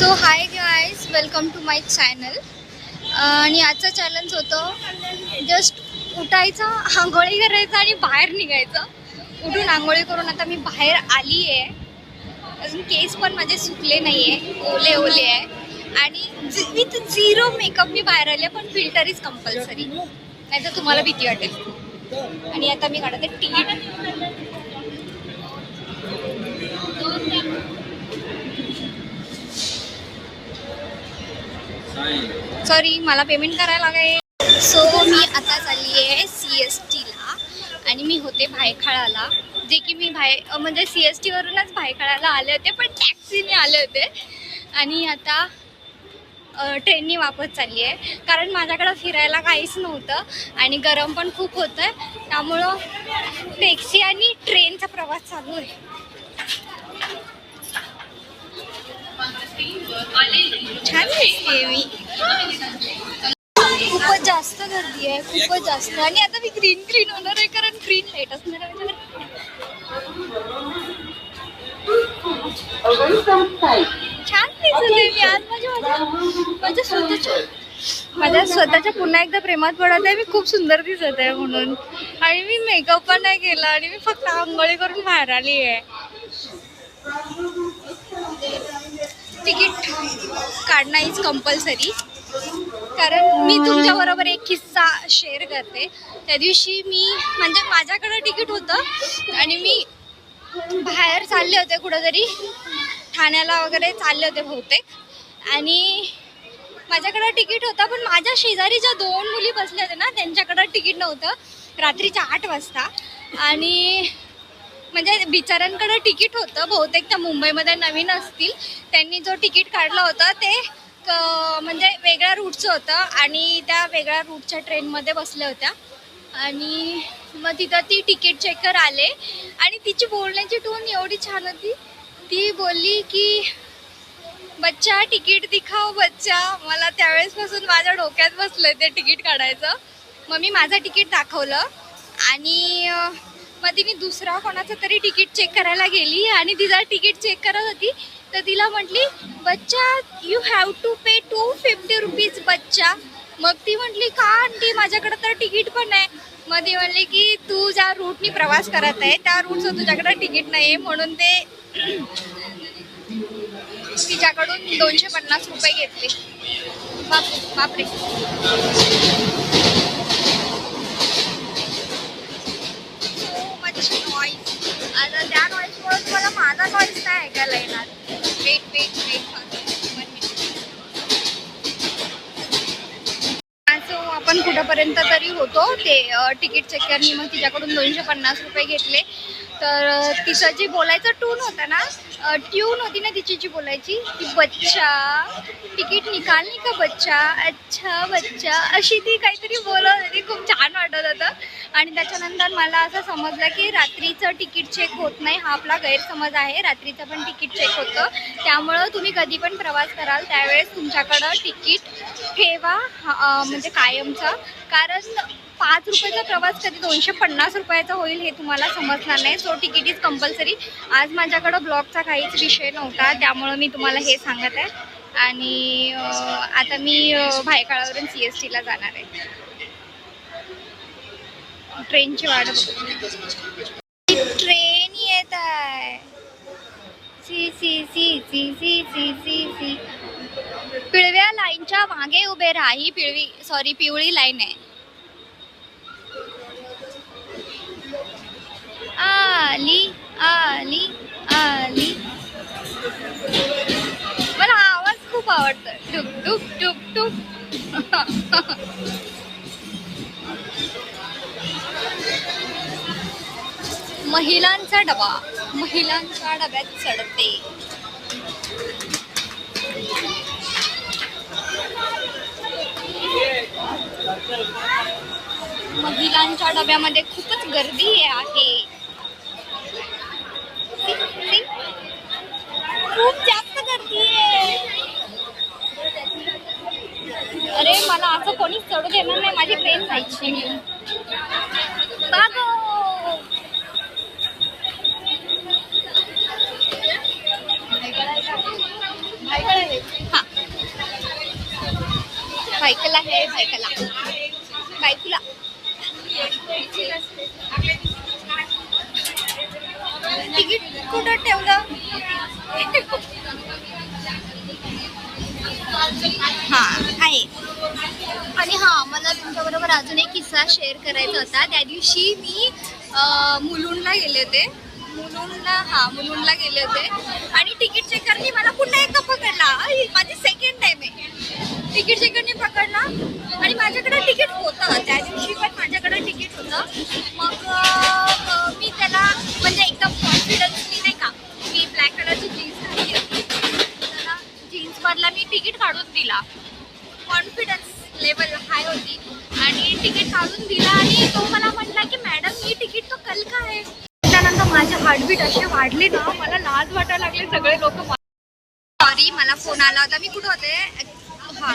So hi guys welcome to my channel आणि आजचं challenge होतं जस्ट उठायचं आंघोळी करायचं आणि बाहेर निघायचं. उठून आंघोळी करून आता मी बाहेर आली आहे अजून केस पण माझे सुकले नाही आहे ओले ओले आहे. आणि विथ झिरो मेकअप मी बाहेर आले आहे पण फिल्टर इज कंपल्सरी नाही तर तुम्हाला भीती वाटेल. आणि आता मी काढते तिकीट सॉरी मला पेमेंट करायला लागेल. सो मी आता चालली आहे सी एस टीला आणि मी होते भायखळाला. जे की मी भाय म्हणजे सी एस टीवरूनच भायखळाला आले होते पण टॅक्सीने आले होते. आणि आता ट्रेननी वापस चालली आहे. कारण माझ्याकडं फिरायला काहीच नव्हतं. आणि गरम पण खूप होतं आहे त्यामुळं टॅक्सी आणि ट्रेनचा प्रवास चालू आहे. छान दिसते मी. खूपच जास्त गर्दी आहे खूपच जास्त. आणि आता मी ग्रीन ग्रीन होणार आहे कारण ग्रीन लाइट असणार आहे. छान दिसत आहे मी. आज माझ्या माझ्या स्वतःच्या माझ्या स्वतःच्या पुन्हा एकदा प्रेमात पडत आहे. मी खूप सुंदर दिसत आहे म्हणून. आणि मी मेकअप पण नाही केला आणि मी फक्त आंघोळी करून बाहेर आली आहे. तिकीट काढणं इज कंपल्सरी कारण मी तुमच्याबरोबर एक किस्सा शेअर करते. त्या दिवशी मी म्हणजे माझ्याकडं तिकीट होतं आणि मी बाहेर चालले होते कुठंतरी ठाण्याला वगैरे चालले होते बहुतेक. आणि माझ्याकडं तिकीट होतं पण माझ्या शेजारी ज्या दोन मुली बसल्या होत्या ना त्यांच्याकडं तिकीट नव्हतं. रात्रीच्या आठ वाजता. आणि म्हणजे बिचारांकडे तिकीट होतं. बहुतेक त्या मुंबईमध्ये नवीन असतील. त्यांनी जो तिकीट काढलं होतं ते क- म्हणजे वेगळ्या रूटचं होतं आणि त्या वेगळ्या रूटच्या ट्रेनमध्ये बसल्या होत्या. आणि मग तिथं ती तिकीट चेकर आले. आणि तिची बोलण्याची टोन एवढी छान होती. ती बोलली की बच्चा तिकीट दिखाव बच्चा. मला त्यावेळेसपासून माझ्या डोक्यात बसलं ते तिकीट काढायचं. मग मी माझं तिकीट दाखवलं. आणि मध्ये मी दुसरा कोणाचं तरी तिकीट चेक करायला गेली आणि तिचा तिकीट चेक करत होती तर तिला म्हटली बच्चा you have to pay two fifty rupees बच्चा. मग ती म्हटली का आंटी माझ्याकडे तर तिकीट पण आहे मग ती म्हणली की तू ज्या रूटनी प्रवास करत आहे त्या रूटचं तुझ्याकडे तिकीट नाही आहे म्हणून ते तिच्याकडून दोनशे पन्नास रुपये घेतले. बाप बापरे. आता त्या नॉईजमुळे तुम्हाला माझा नॉईज नाही ऐकायला येणार. वेट वेट वेट सो आपण कुठंपर्यंत तरी होतो. ते तिकीट चेकरनी मग तिच्याकडून दोनशे पन्नास रुपये घेतले. तर तिचं जी बोलायचं टून होता ना ट्यून होती ना तिची जी बोलायची ती बच्चा तिकीट निकालनी का बच्चा? अच्छा बच्चा अशी ती काहीतरी बोलत होती. खूप छान वाटत होतं. आणि त्याच्यानंतर मला असं समजलं की रात्रीचं तिकीट चेक होत नाही हा आपला गैरसमज आहे. रात्रीचं पण तिकीट चेक होतं. त्यामुळं तुम्ही कधी पण प्रवास कराल त्यावेळेस तुमच्याकडं तिकीट ठेवा हा, म्हणजे कायमचं. कारण पाच रुपयाचा प्रवास कधी दोनशे पन्नास रुपयाचा होईल हे तुम्हाला समजणार नाही. सो तिकीट इज कंपल्सरी आज माझ्याकडं ब्लॉगचा काहीच विषय नव्हता त्यामुळं मी तुम्हाला हे सांगत आहे. आणि आता मी भायकाळावरून सी एस टीला जाणार आहे. ट्रेनची वाट ट्रेन येत आहे. सी सी सी सी सी सी सी सी. पिळव्या लाईनच्या मागे उभे राहा. ही पिळवी सॉरी पिवळी लाईन आहे. आली आली आली. मला हा आवाज खूप आवडतो डुक डुक डुक डुक महिलांचा डबा. महिलांच्या डब्यात चढते. महिलांच्या डब्यामध्ये खूपच गर्दी आहे. खूप अरे मला असं कोणीच चढू देणार नाही माझी पेन खायची सायकल आहे सायकल काय तुला. तिकीट कुठं ठेवलं? हां. आणि हा मला तुमच्याबरोबर अजून एक किस्सा शेअर करायचा होता. त्या दिवशी मी मुलुंडला गेले होते. मुलुंडला हा मुलुंडला गेले होते. आणि तिकीट चेकरनी मला पुन्हा एकदा पकडला. माझी सेकंड टाइम आहे. तिकीट चेकरनी पकडला. आणि माझ्याकडे तिकीट होतं. त्या दिवशी पण माझ्याकडे तिकीट होतं. मग मी त्याला म्हणजे एकदम कॉन्फिडन्सली नाही का मी ब्लॅक कलरची जीन्स घातली होती. त्याला जीन्समधला मी तिकीट काढून दिला. कॉन्फिडन्स लेवल हाय होती. आणि तिकीट काढून दिला आणि तो मला म्हटला की मॅडम ही तिकीट तो कल का आहे. त्यानंतर माझे हार्टबीट असे वाढले ना मला लाज वाटायला लागले सगळे लोक सॉरी मला फोन आला होता. मी कुठं होते? हा.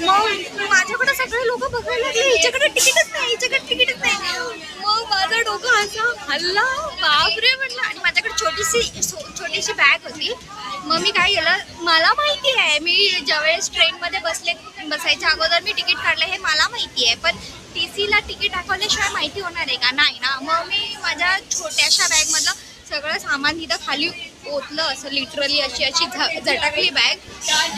मग माझ्याकडे सगळे लोक बघायला लागले हिच्याकडे तिकीटच नाही हिच्याकडे तिकीटच नाही. मग माझं डोकं असं हल्ला बापरे म्हटलं आणि माझ्याकडे छोटीशी सो- छोटीशी बॅग होती. मग मी काय केलं मला माहिती आहे मी ज्यावेळेस ट्रेनमध्ये बसले बसायच्या अगोदर मी तिकीट काढलं हे मला माहिती आहे पण टी सीला तिकीट दाखवल्याशिवाय माहिती होणार आहे का? नाही ना. मग मी माझ्या छोट्याशा बॅगमधलं सगळं सामान तिथं खाली ओतलं असं लिटरली अशी अशी झ- झटकली बॅग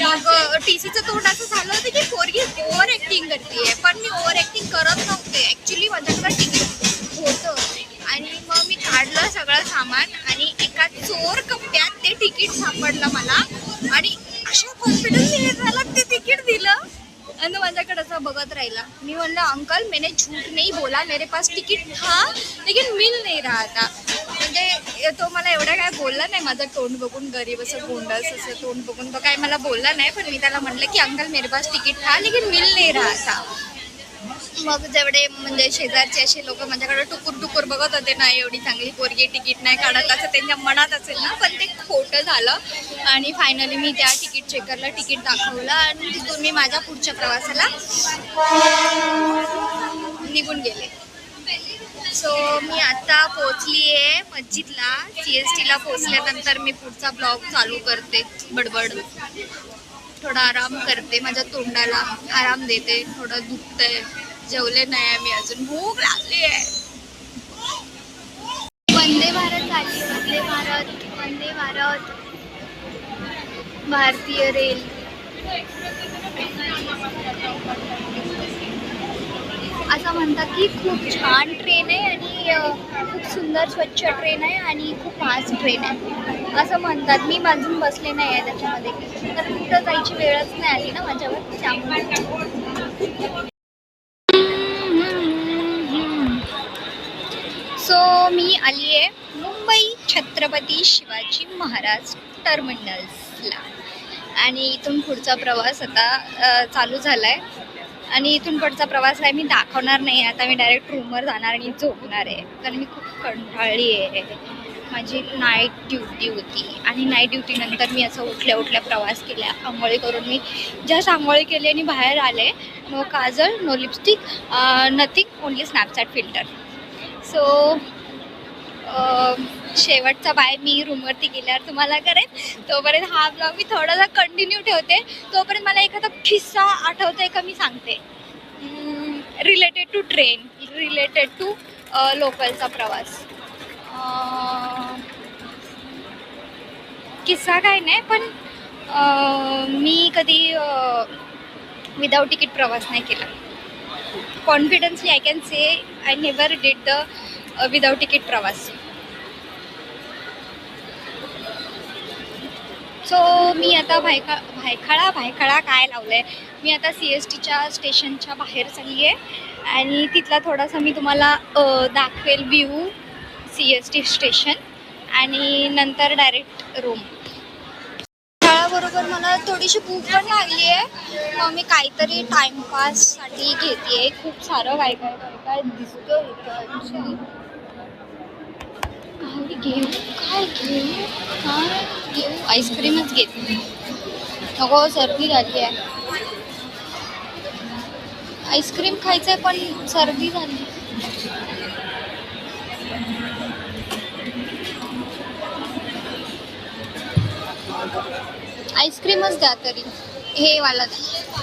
मग टी सीचं तोंड असं झालं होतं की पोरगी ओव्हर ॲक्टिंग करते पण मी ओव्हर ॲक्टिंग करत नव्हते. ॲक्च्युली माझ्याकडे तिकीट होतं. आणि मग मी काढलं सगळं सामान आणि एका चोर कप्प्यात ते तिकीट सापडलं मला. आणि अशा कॉन्फिडन्स झाला ते तिकीट दिलं आणि माझ्याकडे असं बघत राहिला. मी म्हणलं अंकल मैंने झूठ नहीं बोला मेरे पास तिकीट था लेकिन मिल नाही रहा था. म्हणजे तो मला एवढा काय बोलला नाही माझं तोंड बघून गरीब असं गोंडस असं तोंड बघून तो काय मला बोलला नाही पण मी त्याला म्हणलं की अंकल मेरे पास तिकीट था लेकिन मिल नाही रहा था. मग जेवढे म्हणजे शेजारचे असे लोक माझ्याकडे टुकूर टुकूर बघत होते ना एवढी चांगली पोरगी तिकीट नाही काढत असं त्यांच्या मनात असेल ना पण ते खोटं झालं. आणि फायनली मी त्या तिकीट चेकरला तिकीट दाखवलं आणि तिथून मी माझ्या पुढच्या प्रवासाला निघून गेले. सो मी आता पोचली आहे मस्जिदला सी एस टीला पोचल्यानंतर मी पुढचा ब्लॉग चालू करते बडबड. थोडा आराम करते माझ्या तोंडाला आराम देते थोडं दुखतंय. जेवले नाही आहे मी अजून. भूक लागली आहे. वंदे भारत आली वंदे भारत वंदे भारत. भारतीय रेल. असं म्हणतात की खूप छान ट्रेन आहे आणि खूप सुंदर स्वच्छ ट्रेन आहे आणि खूप फास्ट ट्रेन आहे. असं म्हणतात. मी अजून बसले नाही आहे त्याच्यामध्ये. तर कुठं जायची वेळच नाही आली ना माझ्यावर. त्यामुळे सो मी आली आहे मुंबई छत्रपती शिवाजी महाराज टर्मिनल्सला. आणि इथून पुढचा प्रवास आता चालू झाला आहे आणि इथून पुढचा प्रवास आहे मी दाखवणार नाही. आता मी डायरेक्ट रूमवर जाणार आणि झोपणार आहे. कारण मी खूप कंटाळली आहे. माझी नाईट ड्युटी होती. आणि नाईट ड्युटीनंतर मी असं उठल्या उठल्या प्रवास केला. आंघोळी करून मी जस्ट आंघोळी केली आणि बाहेर आले. नो काजळ no lipstick nothing only Snapchat filter so शेवटचा बाय मी रूमवरती गेल्यावर तुम्हाला करेन. तोपर्यंत हा ब्लॉग मी थोडासा कंटिन्यू ठेवते तोपर्यंत मला एखादा किस्सा आठवतोय का मी सांगते. Related to train related to लोकलचा प्रवास. किस्सा काय नाही पण मी कधी विदाऊट तिकीट प्रवास नाही केला. Confidently I can say I never did the without ticket प्रवास. सो मी आता भायखा भायखळा भायखळा काय लावलं आहे मी आता सी एस टीच्या स्टेशनच्या बाहेर चालली आहे आणि तिथला थोडासा मी तुम्हाला दाखवेल view C S T station आणि नंतर डायरेक्ट रूम बरोबर मला थोडीशी भूक पण लागली आहे मग मी काहीतरी टाइमपाससाठी घेते खूप सारं काय काय काय काय दिसतं इथं ॲक्च्युली काय घेऊ? काय घेऊ? काय घेऊ? आईस्क्रीमच घेते नको सर्दी झाली आहे. आईस्क्रीम खायचं आहे पण सर्दी झाली. आईस्क्रीमच द्या तरी. हे वाला द्या.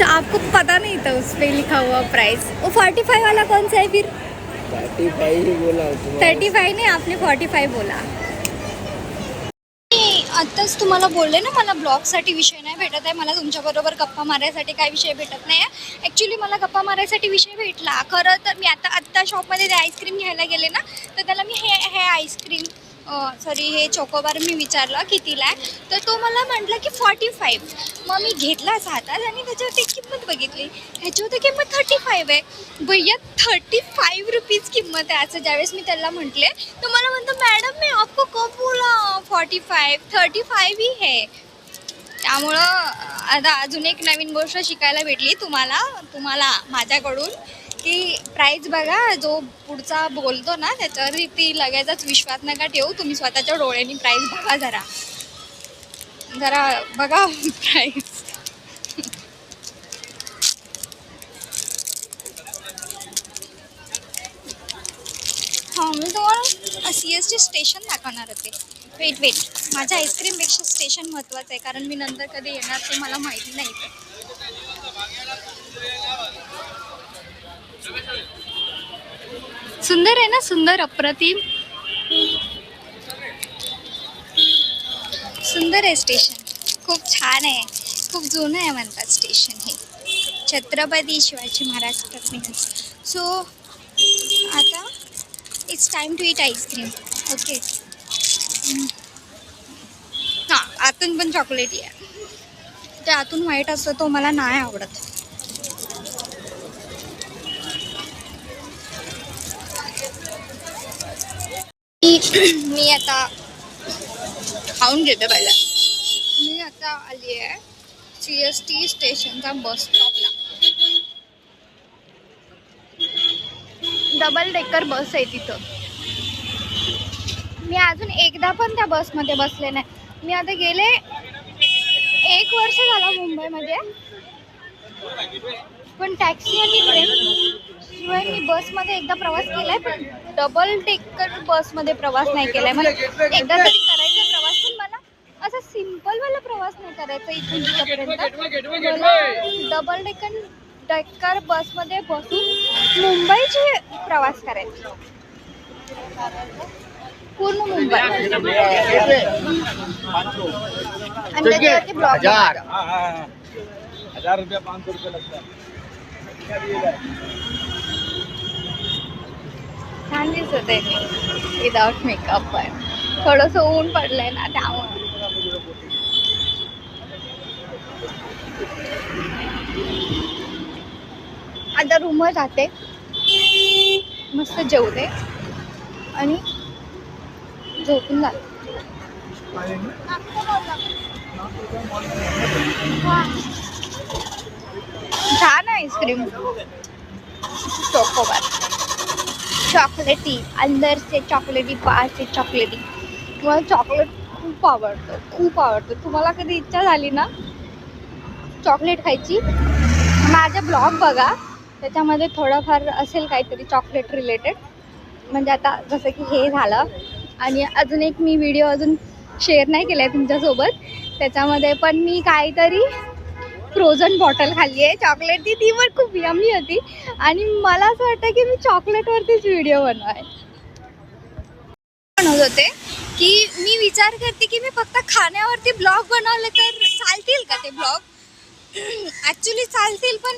अच्छा, आपको पता नहीं था उस पे लिखा हुआ प्राइस वो फोर्टी फाइव वाला कौन सा है फिर? थर्टी फाइव ही बोला थर्टी फाईव्ह नाही आपने फॉर्टी फाईव्ह बोला। मी आत्ताच तुम्हाला बोलले ना मला ब्लॉगसाठी विषय नाही भेटत आहे मला तुमच्याबरोबर गप्पा मारायसाठी काय विषय भेटत नाही आहे. ॲक्च्युली मला गप्पा मारायसाठी विषय भेटला. खरं तर मी आता आत्ता शॉपमध्ये ते आईस्क्रीम घ्यायला गेले ना तर त्याला मी हे हे आईस्क्रीम सॉरी हे चोकोबार मी विचारलं कितीला आहे? तर तो मला म्हटलं की फॉर्टी फाईव्ह मग मी घेतला हातात आणि त्याच्यावरती किंमत बघितली. ह्याच्यावरती किंमत थर्टी फाईव्ह आहे. भैया थर्टी फाईव्ह रुपीज किंमत आहे असं ज्यावेळेस मी त्याला म्हटले तर मला म्हणतो मॅडम मी आपको को बोला? फॉर्टी फाईव्ह थर्टी फाईव्ह ही है. त्यामुळं आता अजून एक नवीन गोष्ट शिकायला भेटली तुम्हाला तुम्हाला माझ्याकडून. की प्राईज बघा जो पुढचा बोलतो ना त्याच्यावर ती लगेचच विश्वास नका ठेवू. तुम्ही स्वतःच्या डोळ्यांनी प्राईज बघा जरा. जरा बघा प्राईज हां मी तुम्हाला सी एस टी स्टेशन दाखवणार होते वेट वेट माझ्या आईस्क्रीमपेक्षा स्टेशन महत्त्वाचं आहे कारण मी नंतर कधी येणार ते मला माहिती नाही. सुंदर आहे ना सुंदर अप्रतिम. सुंदर आहे स्टेशन खूप छान आहे. खूप जुनं आहे म्हणतात स्टेशन हे. छत्रपती शिवाजी महाराज टर्मिनस सो आता it's time to eat ice cream okay हां आतून पण चॉकलेटी आहे ते आतून व्हाईट असतं तो मला नाही आवडत. मी मी आता खाऊन घेते पहिला. मी आता आली आहे सी एस टी स्टेशनचा बस स्टॉपला. डबल डेकर बस आहे तिथं. मी अजून एकदा पण त्या बसमध्ये बसले नाही. मी आता गेले एक वर्ष झाला मुंबईमध्ये. पण टॅक्सी आणि ट्रेन बसमध्ये एकदा प्रवास केलाय पण डबल डेकर बसमध्ये प्रवास नाही केलाय. मला एकदा तरी करायचा प्रवास पण मला असा सिंपल वाला प्रवास नाही करायचा इथून तिथपर्यंत. डबल डेकर डेकर बसमध्ये बसून मुंबईचे प्रवास करायचा. पूर्ण मुंबई. आणि त्याच्यावरती ब्लॉग हजार. हजार रुपया पाँच सौ रुपया लगता है छान दिसत आहे विदाउट मेकअप पण. थोडस ऊन पडलंय ना त्यामुळे. आता रूमवर जाते. मस्त जेवते. आणि झोपून जाते. छान आईस्क्रीम. चोकोबार. चॉकलेटी अंदरचे चॉकलेटी बाहेरचे चॉकलेटी मला चॉकलेट खूप आवडतं खूप आवडतं. तुम्हाला कधी इच्छा झाली ना चॉकलेट खायची? माझा ब्लॉग बघा त्याच्यामध्ये थोडंफार असेल काहीतरी चॉकलेट रिलेटेड म्हणजे आता जसं की हे झालं आणि अजून एक मी व्हिडिओ अजून शेअर नाही केला आहे तुमच्यासोबत. त्याच्यामध्ये पण मी काहीतरी फ्रोझन बॉटल खाल्ली आहे. चॉकलेट ती पण खूप यमी होती. आणि मला असं वाटतं की मी चॉकलेटवरतीच व्हिडिओ बनवाय. म्हणत होते की मी विचार करते की मी फक्त खाण्यावरती ब्लॉग बनवले तर चालतील का ते ब्लॉग ॲक्च्युली चालतील पण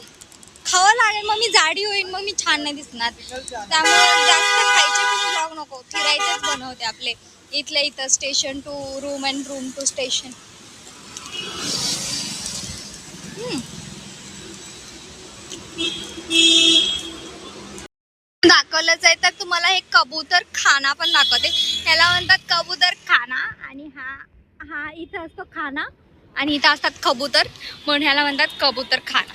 खावं लागेल. मग मी जाडी होईन मग मी छान नाही दिसणार. त्यामुळे जास्त खायचे पण ब्लॉग नको. फिरायचेच बनवते आपले. इथल्या इथं station to room and room to station दाखवलंच आहे तर तुम्हाला हे कबूतर खाना पण दाखवते. ह्याला म्हणतात कबूतर खाना आणि हा हा इथं असतो खाना आणि इथं असतात कबूतर. म्हणून ह्याला म्हणतात कबूतर खाना.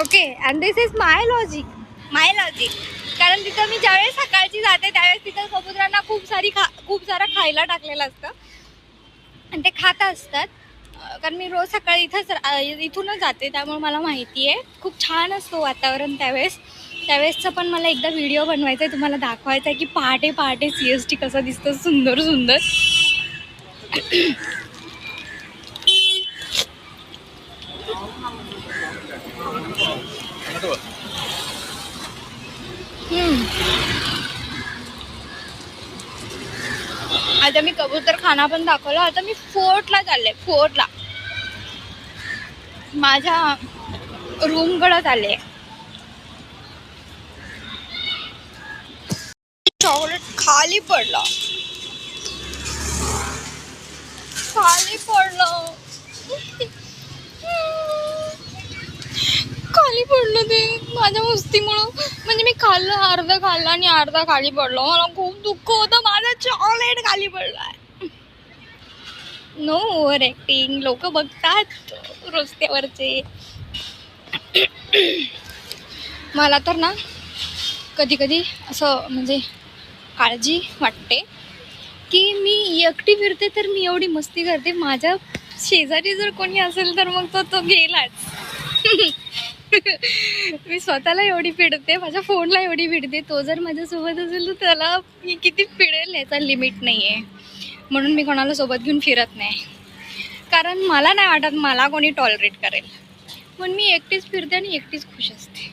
Okay and this is my logic my logic कारण तिथं मी ज्यावेळेस सकाळची जाते त्यावेळेस तिथं कबुतरांना खूप सारी खा खूप सारं खायला टाकलेलं असतं. आणि ते खात असतात. कारण मी रोज सकाळी इथंच इथूनच जाते त्यामुळे मला माहिती आहे. खूप छान असतो वातावरण त्यावेळेस. त्यावेळेसचा पण मला एकदा व्हिडिओ बनवायचा आहे तुम्हाला दाखवायचा आहे की पहाटे पहाटे सी एस टी कसं दिसतं सुंदर सुंदर. हम्म. आता मी कबूतर खाना पण दाखवला आता मी फोर्टला चालले फोर्टला. माझ्या रूमकडे चालले चॉकलेट खाली पडला. खाली पडलं. खाली पडलं ते माझ्या मस्तीमुळं. म्हणजे मी खाल्लं अर्धा खाल्लं आणि अर्धा खाली पडलो. मला खूप दुःख होतं माझं चॉकलेट खाली पडलाय. नो ओव्हर ॲक्टिंग लोक बघतात रस्त्यावरचे. मला तर ना कधी कधी असं म्हणजे काळजी वाटते की मी एकटी फिरते तर मी एवढी मस्ती करते. माझ्या शेजारी जर कोणी असेल तर मग तो तो गेलाच. मी स्वतःला एवढी पिडते माझ्या फोनला एवढी पिडते तो जर माझ्यासोबत असेल तर त्याला मी किती पिडेल याचा लिमिट नाही आहे म्हणून मी कोणाला सोबत घेऊन फिरत नाही. कारण मला नाही वाटत मला कोणी टॉलरेट करेल. पण मी एकटीच फिरते आणि एकटीच खुश असते.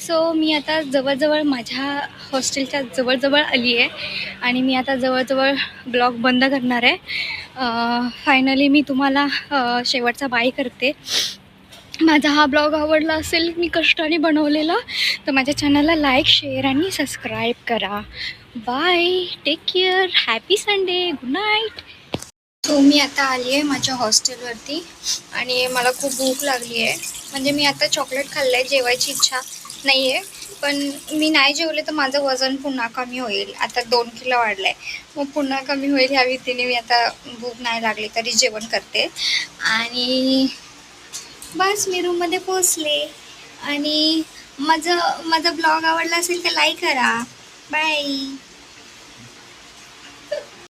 सो मी आता जवळजवळ माझ्या हॉस्टेलच्या जवळजवळ आली आहे आणि मी आता जवळजवळ ब्लॉग बंद करणार आहे. फायनली मी तुम्हाला शेवटचा बाय करते. माझा हा ब्लॉग आवडला असेल मी कष्टाने बनवलेला तर माझ्या चॅनलला लाईक शेअर आणि सबस्क्राईब करा. Bye. Take care happy Sunday good night so मी आता आली आहे माझ्या हॉस्टेलवरती आणि मला खूप भूक लागली आहे म्हणजे मी आता चॉकलेट खाल्लं आहे जेवायची इच्छा नाही आहे पण मी नाही जेवले तर माझं वजन पुन्हा कमी होईल. आता दोन किलो वाढलं आहे मग पुन्हा कमी होईल ह्या भीतीने मी आता भूक नाही लागली तरी जेवण करते. आणि बस मी रूममध्ये पोचले आणि माझं माझा ब्लॉग आवडला असेल तर लाईक करा. बाय